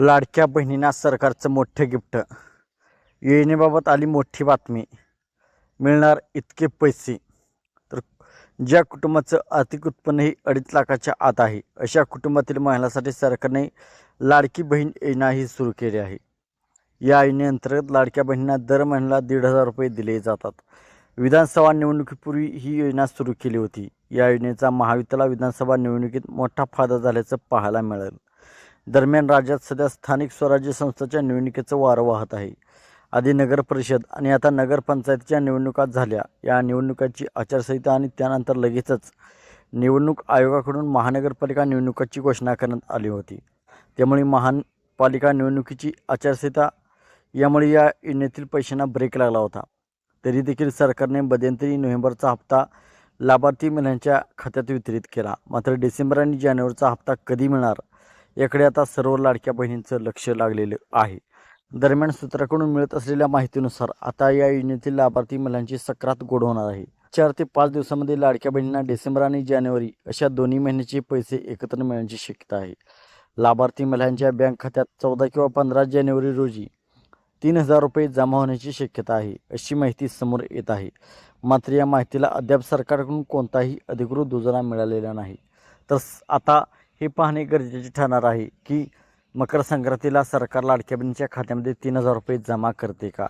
लाडक्या बहिणींना सरकारचं मोठं गिफ्ट. योजनेबाबत आली मोठी बातमी. मिळणार इतके पैसे. तर ज्या कुटुंबाचं आर्थिक उत्पन्न हे अडीच लाखाच्या आत आहे अशा कुटुंबातील महिलांसाठी सरकारने लाडकी बहीण योजना ही सुरू केली आहे. या योजनेअंतर्गत लाडक्या बहिणींना दर महिन्याला दीड हजार रुपये दिले जातात. विधानसभा निवडणुकीपूर्वी ही योजना सुरू केली होती. या योजनेचा महावितला विधानसभा निवडणुकीत मोठा फायदा झाल्याचं पाहायला मिळेल. दरम्यान राज्यात सध्या स्थानिक स्वराज्य संस्थेच्या निवडणुकीचं वारं वाहत आहे. आधी नगर परिषद आणि आता नगरपंचायतीच्या निवडणुका झाल्या. या निवडणुकांची आचारसंहिता आणि त्यानंतर लगेचच निवडणूक आयोगाकडून महानगरपालिका निवडणुकाची घोषणा करण्यात आली होती. त्यामुळे महानपालिका निवडणुकीची आचारसंहिता यामुळे या योजनेतील पैशांना ब्रेक लागला होता. तरी देखील सरकारने मध्यंतरी नोव्हेंबरचा हप्ता लाभार्थी महिलांच्या खात्यात वितरित केला. मात्र डिसेंबर आणि जानेवारीचा हप्ता कधी मिळणार? याकडे आता सर्व लाडक्या बहिणींचं लक्ष लागलेलं आहे. दरम्यान सूत्राकडून मिळत असलेल्या माहितीनुसार आता या योजनेतील लाभार्थी महिलांची सक्रात गोड होणार आहे. चार ते पाच दिवसामध्ये लाडक्या बहिणींना डिसेंबर आणि जानेवारी अशा दोन्ही महिन्याचे पैसे एकत्र मिळण्याची शक्यता आहे. लाभार्थी महिलांच्या बँक खात्यात चौदा किंवा पंधरा जानेवारी रोजी तीन हजार रुपये जमा होण्याची शक्यता आहे अशी माहिती समोर येत आहे. मात्र या माहितीला अद्याप सरकारकडून कोणताही अधिकृत दुजोरा मिळालेला नाही. तर आता हे पाहणे गरजेचे ठरणार आहे की मकर संक्रांतीला सरकार लाडक्या बहिणीच्या खात्यामध्ये तीन हजार रुपये जमा करते का?